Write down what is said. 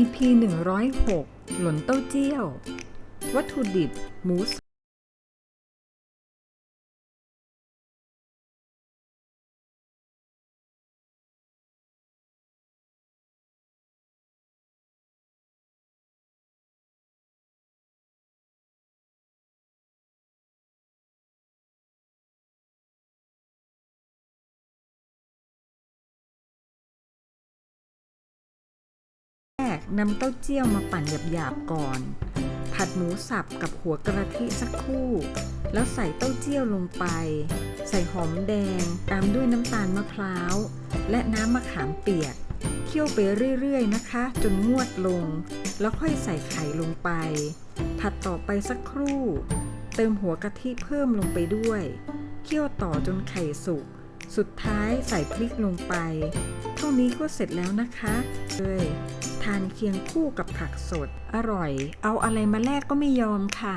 EP 106 หล่นเต้าเจี้ยว วัตถุดิบ หมู นำเต้าเจี้ยวมาปั่นหยาบๆก่อน ผัดหมูสับกับหัวกระทิสักครู่ แล้วใส่เต้าเจี้ยวลงไป ใส่หอมแดง ตามด้วยน้ำตาลมะพร้าว และน้ำมะขามเปียก เคี่ยวไปเรื่อยๆนะคะ จนงวดลง แล้วค่อยใส่ไข่ลงไป ผัดต่อไปสักครู่ เติมหัวกะทิเพิ่มลงไปด้วย เคี่ยวต่อจนไข่สุกสุดท้ายใส่พริกลงไป เท่านี้ก็เสร็จแล้วนะคะเลย ทานเคียงคู่กับผักสด อร่อย เอาอะไรมาแลกก็ไม่ยอมค่ะ